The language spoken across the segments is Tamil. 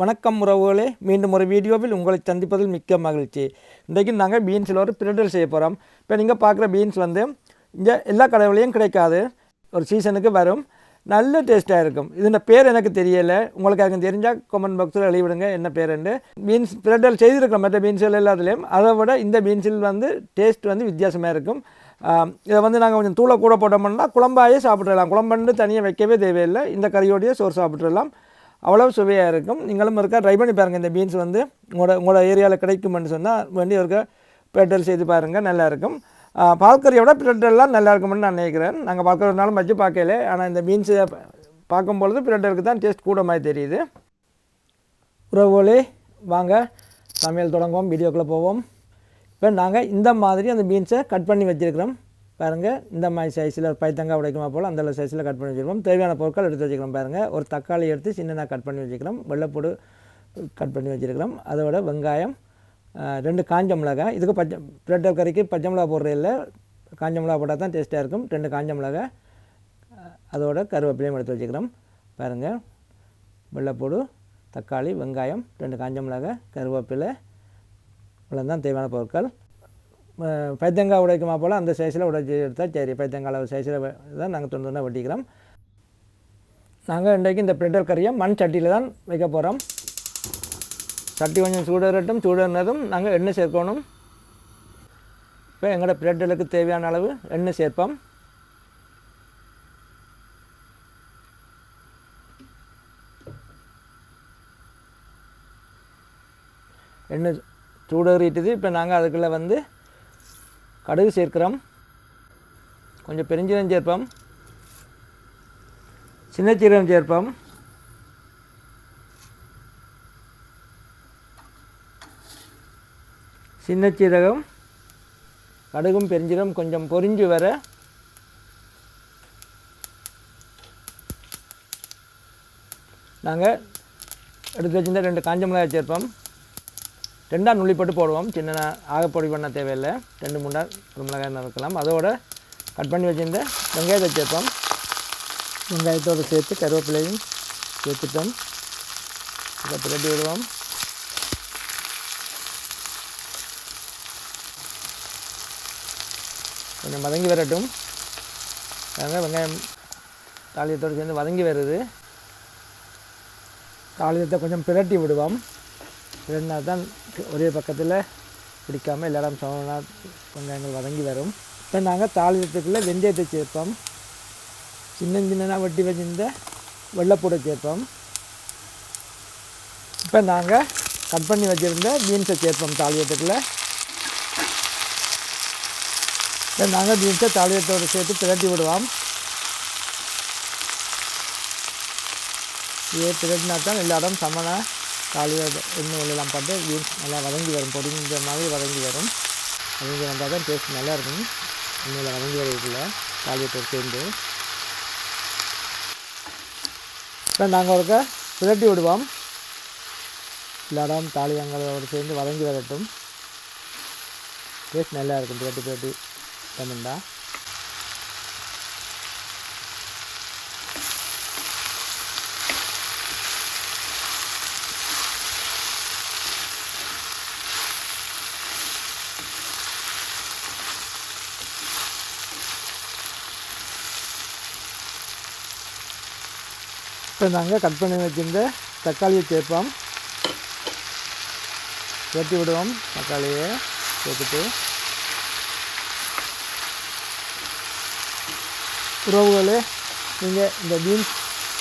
வணக்கம் உறவுகளே மீண்டும் ஒரு வீடியோவில் உங்களை சந்திப்பதில் மிக்க மகிழ்ச்சி. இன்றைக்கு நாங்கள் பீன்ஸில் ஒரு பிரிடல் செய்ய போகிறோம் இப்போ நீங்கள் பார்க்குற பீன்ஸ் வந்து இங்கே எல்லா கடைகளையும் கிடைக்காது. ஒரு சீசனுக்கு வரும். நல்ல டேஸ்ட்டாக இருக்கும். இதோட பேர் எனக்கு தெரியலை. உங்களுக்கு அதுக்கு தெரிஞ்சால் கமெண்ட் பாக்ஸில் எழுதிவிடுங்க. என்ன பேருண்டு பீன்ஸ் பிரட்டல் செய்திருக்கிறோம் மற்ற பீன்ஸ்கள் எல்லாத்துலேயும் அதை விட இந்த பீன்ஸில் வந்து டேஸ்ட் வந்து வித்தியாசமாக இருக்கும். இதை வந்து நாங்கள் கொஞ்சம் தூளை கூட போட்டோம்னா குழம்பாயே சாப்பிட்றலாம் குழம்புன்னு தனியாக வைக்கவே தேவையில்லை. இந்த கறியோடையே சோறு சாப்பிட்றலாம் அவ்வளவு சுவையாக இருக்கும். நீங்களும் இருக்கா ட்ரை பண்ணி பாருங்கள் இந்த பீன்ஸ் வந்து உங்களோட உங்களோட ஏரியாவில் கிடைக்கும்னு சொன்னால் வேண்டி இருக்க பெட்டல் செய்து பாருங்கள் நல்லாயிருக்கும் ஆ, பால்கறியை விட நல்லா இருக்கும்னு நான் நினைக்கிறேன். நாங்கள் பால்கறினாலும் வச்சு பார்க்கல. ஆனால் இந்த பீன்ஸை பார்க்கும்பொழுது பிரெட்டருக்கு தான் டேஸ்ட் கூட மாதிரி தெரியுது. உறவுகளே வாங்க. சமையல் தொடங்குவோம். வீடியோக்குள்ளே போவோம். இப்போ நாங்கள் இந்த மாதிரி அந்த பீன்ஸை கட் பண்ணி வச்சுருக்கிறோம். பாருங்கள் இந்த மாதிரி சைஸில் பைத்தங்காய் உடைக்குமா போல் அந்த சைஸில் கட் பண்ணி வச்சுருக்கோம் தேவையான பொருட்கள் எடுத்து வச்சுக்கிறோம் பாருங்கள் ஒரு தக்காளி எடுத்து சின்னதாக கட் பண்ணி வச்சுக்கிறோம் வெள்ளைப்பூடு கட் பண்ணி வச்சுருக்கிறோம் அதோட வெங்காயம் ரெண்டு காஞ்ச மிளகாய். இதுக்கு பச்சை பிரெட்டல் கறிக்கு பச்சை மிளகா போடுறது இல்லை. காஞ்ச மிளகா போட்டால் தான் டேஸ்ட்டாக இருக்கும். ரெண்டு காஞ்ச மிளகாய். அதோட கருவேப்பிலையும் எடுத்து வச்சுக்கிறோம் பாருங்கள் வெள்ளைப்பூடு தக்காளி வெங்காயம் ரெண்டு காஞ்ச மிளகாய் கருவேப்பிலை. இவ்வளோ தான் தேவையான பொருட்கள். பைத்தங்காய் உடைக்குமா போல் அந்த சைஸில் உடைச்சி எடுத்தால் சரி பைத்தங்காய் சைஸில் தான் நாங்கள் தொண்டு தொண்டாக வெட்டிக்கிறோம். நாங்கள் இன்றைக்கு இந்த பிரெட்டல் கறியை மண் சட்டியில் தான் வைக்க போகிறோம் சட்டி கொஞ்சம் சூடரட்டும் சூடர்னதும் நாங்கள் எண்ணெய் சேர்க்கணும். இப்போ எங்களோட பிரெட்டலுக்கு தேவையான அளவு எண்ணெய் சேர்ப்போம். எண்ணெய் சூடேறிட்டுது இப்போ நாங்கள் அதுக்குள்ளே வந்து கடுகு சேர்க்கிறோம். கொஞ்சம் பெருஞ்சீரம் சேர்ப்போம். சின்ன சீரகம் சேர்ப்போம். சின்ன சீரகம் கடுகும் பெருஞ்சீரகம் கொஞ்சம் பொரிஞ்சு வர நாங்கள் எடுத்து வச்சுருந்த ரெண்டு காஞ்ச மிளகாய் சேர்ப்போம். ரெண்டாக நுள்ளி போட்டு போடுவோம் சின்ன ஆகப்பொடி பண்ண தேவையில்லை. ரெண்டு மூணா ஒரு மிளகாய் நறுக்கலாம் அதோட கட் பண்ணி வச்சிருந்த வெங்காயத்தை சேர்ப்போம் வெங்காயத்தோடு சேர்த்து கருவேப்பிலையும் சேர்த்துட்டோம். இதை பிரட்டி விடுவோம். கொஞ்சம் வதங்கி வரட்டும். வெங்காயம் தாளியத்தோடு சேர்ந்து வதங்கி வருது. தாளியத்தை கொஞ்சம் பிரட்டி விடுவோம். ரெண்டா தான் ஒரே பக்கத்தில் பிடிக்காமல் எல்லா இடம் சமனா வெங்காயங்கள் வதங்கி வரும். இப்போ நாங்கள் தாளியத்துக்குள்ளே வெந்தயத்தை சேர்ப்போம். சின்ன சின்னதாக வெட்டி வச்சிருந்த வெள்ளைப்பூடை சேர்ப்போம். இப்போ நாங்கள் கட் பண்ணி வச்சுருந்த பீன்ஸை சேர்ப்போம் தாளியத்துக்குள்ளே இப்போ நாங்கள் பீன்ஸை தாளியத்தோடு சேர்த்து பிரட்டி விடுவோம். இதே பிரட்டினா தான் எல்லா இடம் சமனாக காலையில் எண்ணெய் எல்லாம் போட்டு பீன்ஸ் நல்லா வதங்கி வரும். பொடிஞ்ச மாதிரி வதங்கி வரும். வதங்கி வந்தால் தான் டேஸ்ட் நல்லா இருக்கும். எண்ணெயில் வதங்கி வரதுக்குள்ள காலியத்தை சேர்ந்து. இப்போ நாங்கள் ஒருக்க புரட்டி விடுவோம். எல்லா இடம் தாலியங்களோடு சேர்ந்து வதங்கி வரட்டும். டேஸ்ட் நல்லா இருக்கும். பிரட்டி பிரட்டி. தமிழ்தான் இப்போ நாங்கள் கட் பண்ணி வச்சுருந்த தக்காளியை சேர்ப்போம் சேர்த்து விடுவோம். தக்காளியை சேர்த்துட்டு உறவுகளே நீங்கள் இந்த பீன்ஸ்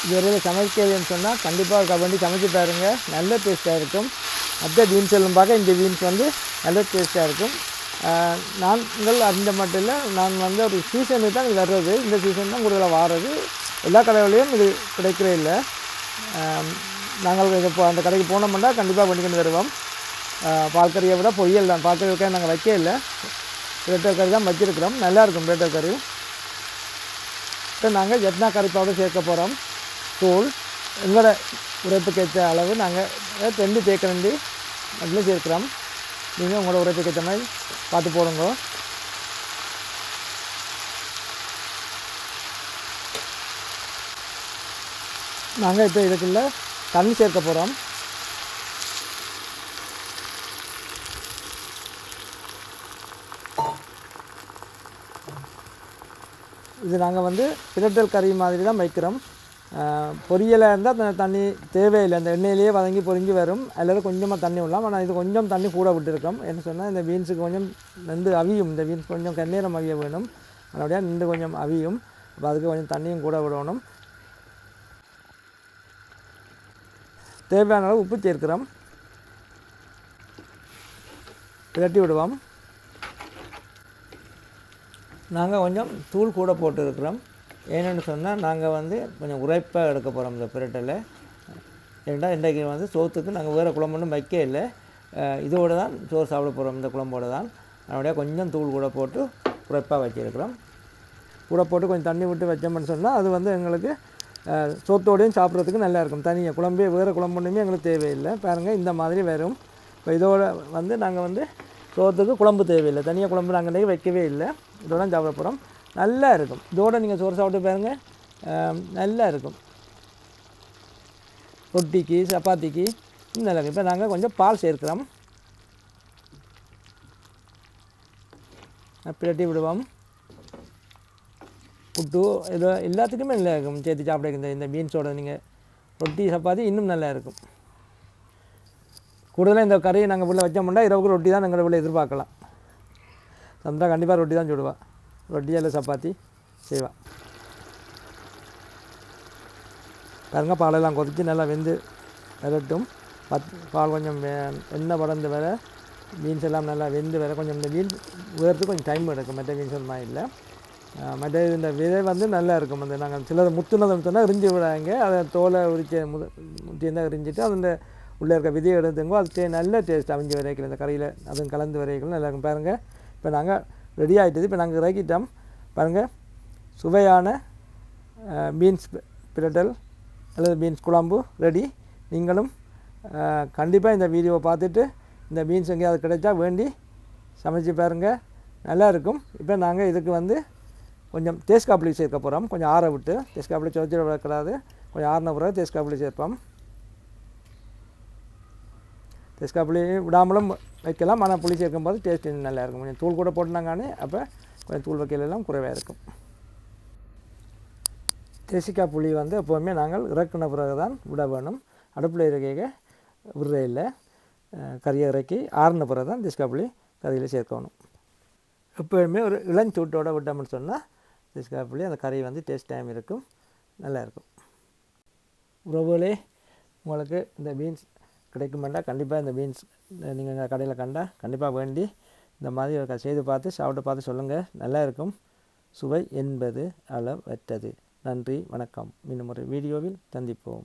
இதுவரையில் சமைக்கிறதுன்னு சொன்னால் கண்டிப்பாக கபண்டி சமைச்சு பாருங்க. நல்ல டேஸ்ட்டாக இருக்கும். மற்ற பீன்ஸ் எல்லாம் பார்க்க இந்த பீன்ஸ் வந்து நல்ல டேஸ்ட்டாக இருக்கும். நாங்கள் அறிந்த மட்டும் இல்லை நான் வந்து ஒரு சீசனுக்கு தான் இது வர்றது. இந்த சீசன் தான் கூடுதலாக வாடுறது எல்லா கடைகளையும் இது கிடைக்கிறே இல்லை. நாங்கள் இப்போ அந்த கடைக்கு போனோம்னா கண்டிப்பாக பண்ணி வருவோம் தருவோம். பால்கறியை விட பொரியல் தான். பால்கறிக்காக நாங்கள் வைக்க இல்லை. பிரெட்டர் கறி தான் வச்சிருக்கிறோம். நல்லாயிருக்கும் பிரெட்டர் கறி. இப்போ நாங்கள் எட்னா கறிப்பாவோட சேர்க்க போகிறோம் தூள் எங்களோட உரைப்புக்கு ஏற்ற அளவு நாங்கள் ரெண்டு தேக்கரண்டி அதில் சேர்க்கிறோம். நீங்கள் உங்களோட உரைப்புக்கு ஏற்ற மாதிரி பார்த்து போடுங்க. நாங்கள் இப்போ இதுக்குள்ளே தண்ணி சேர்க்க போகிறோம் இது நாங்கள் வந்து பிரட்டல் கறி மாதிரி தான் வைக்கிறோம் பொரியலாக இருந்தால் அந்த தண்ணி தேவையில்லை. அந்த எண்ணெயிலேயே வதங்கி பொறிஞ்சு வரும். அதில் கொஞ்சமாக தண்ணி விடலாம். ஆனால் இது கொஞ்சம் தண்ணி கூட விட்டுருக்கோம். என்ன சொன்னால் இந்த பீன்ஸுக்கு கொஞ்சம் நின்று அவியும். இந்த பீன்ஸ் கொஞ்சம் கண்ணீரம் அவிய வேணும். அதோடய நின்று கொஞ்சம் அவியும். அப்போ அதுக்கு கொஞ்சம் தண்ணியும் கூட விடணும். தேவையான அளவு உப்பு சேர்க்கிறோம். விரட்டி விடுவோம். நாங்கள் கொஞ்சம் தூள் கூட போட்டுருக்குறோம். ஏன்னு சொன்னால் நாங்கள் வந்து கொஞ்சம் உரைப்பாக எடுக்க போகிறோம் இந்த பிரட்டலை. ஏன்னா இன்றைக்கு வந்து சோத்துக்கு நாங்கள் வேறு குழம்பு ஒன்றும் வைக்க இல்லை. இதோடு தான் சோறு சாப்பிட போகிறோம் இந்த குழம்போடு தான். அதனுடைய கொஞ்சம் தூள் கூட போட்டு உரைப்பாக வச்சுருக்கிறோம். கூட போட்டு கொஞ்சம் தண்ணி விட்டு வச்சோம்னு சொன்னால் அது வந்து எங்களுக்கு சோத்தோடையும் சாப்பிட்றதுக்கு நல்லா இருக்கும் தனியாக குழம்பே வேறு குழம்பு ஒன்றுமே எங்களுக்கு தேவையில்லை. பாருங்கள் இந்த மாதிரி வரும். இப்போ இதோட வந்து நாங்கள் வந்து சோத்துக்கு குழம்பு தேவையில்லை. தனியாக குழம்பு நாங்கள் இன்றைக்கி வைக்கவே இல்லை. இதோட சாப்பிட போகிறோம். நல்லா இருக்கும் இதோட நீங்கள் சோறு சாப்பிட்டு பாருங்கள் நல்லா இருக்கும் ரொட்டிக்கு சப்பாத்திக்கு இன்னும் நல்லா இருக்கும் இப்போ நாங்கள் கொஞ்சம் பால் சேர்க்கிறோம். பிரட்டி விடுவோம். புட்டு இது எல்லாத்துக்குமே நல்லா இருக்கும் சேர்த்து சாப்பிட இந்த இந்த பீன்ஸோட நீங்கள் ரொட்டி சப்பாத்தி இன்னும் நல்லா இருக்கும் கூடுதலாக இந்த கறியை நாங்கள் பிள்ளை வச்சோம்னா இரவுக்கு ரொட்டி தான் நாங்கள் பிள்ளை எதிர்பார்க்கலாம். சந்தா கண்டிப்பாக ரொட்டி தான் சுடுவா. ரொட்டி இல்லை சப்பாத்தி செய்வா. பாருங்க பாலெல்லாம் கொதித்து நல்லா வெந்து விரட்டும். பத் பால் கொஞ்சம் எண்ணெய் படர்ந்து வர பீன்ஸ் எல்லாம் நல்லா வெந்து வர கொஞ்சம் இந்த பீன்ஸ் வேர்த்து கொஞ்சம் டைம் எடுக்கும். மற்ற பீன்ஸ் மாதிரி இல்லை மற்ற இந்த விதை வந்து நல்லா இருக்கும். அந்த நாங்கள் சிலர் முத்துனது சொன்னால் எரிஞ்சு விடாங்க. அதை தோலை உரிச்ச முத முட்டி இருந்தால் எரிஞ்சிட்டு அது இந்த உள்ளே இருக்க விதையை எடுத்துங்கோ அது டே- நல்ல டேஸ்ட் அமைஞ்சு வரைக்கும் இந்த கறியில் அதுவும் கலந்து வரைக்கும் நல்லா இருக்கும். பாருங்கள் இப்போ நாங்கள் ரெடி ஆகிட்டது இப்போ நாங்கள் இறக்கிட்டோம். பாருங்கள் சுவையான பீன்ஸ் பிரட்டல் அல்லது பீன்ஸ் குழம்பு ரெடி நீங்களும் கண்டிப்பாக இந்த வீடியோவை பார்த்துட்டு இந்த பீன்ஸ் எங்கேயாவது கிடைச்சா வேண்டி சமைச்சு பாருங்கள் நல்லாயிருக்கும் இப்போ நாங்கள் இதுக்கு வந்து கொஞ்சம் தேஸ்காப்புளி சேர்க்க போகிறோம் கொஞ்சம் ஆற விட்டு தேஸ்காப்புளி சொச்சிட விடக்கூடாது கொஞ்சம் ஆறின பிறகு தேஸ்காப்புளி சேர்ப்போம். தேஸ்காப்புளி விடாமலும் வைக்கலாம். ஆனால் புளி சேர்க்கும் போது டேஸ்ட் இன்னும் நல்லா இருக்கும். கொஞ்சம் தூள் கூட போட்டுனாங்கானே அப்போ கொஞ்சம் தூள் வைக்கலாம் குறைவாக இருக்கும். தேசிக்காய் புளி வந்து எப்போவுமே நாங்கள் இறக்குன பிறகு தான் விட வேணும். அடுப்பில் இருக்க விடுற இல்லை. கறியை இறக்கி ஆறின பிறகு தான் தேசிக்காய் புளி கறியில் சேர்க்கணும். எப்போயுமே ஒரு இளஞ்சூட்டோட விட்டோம்னு சொன்னால் தேசிக்காய் அந்த கறி வந்து டேஸ்ட் டைம் இருக்கும். நல்லா இருக்கும் உறவுகளே உங்களுக்கு இந்த பீன்ஸ் கிடைக்குமெண்டா கண்டிப்பாக இந்த பீன்ஸ் நீங்கள் கடையில் கண்டா கண்டிப்பாக வேண்டி இந்த மாதிரி க- செய்து பார்த்து சாப்பிட்டு பார்த்து சொல்லுங்கள் நல்லா இருக்கும் சுவை என்பது அளவற்றது. நன்றி வணக்கம். இன்னும் ஒரு வீடியோவில் சந்திப்போம்.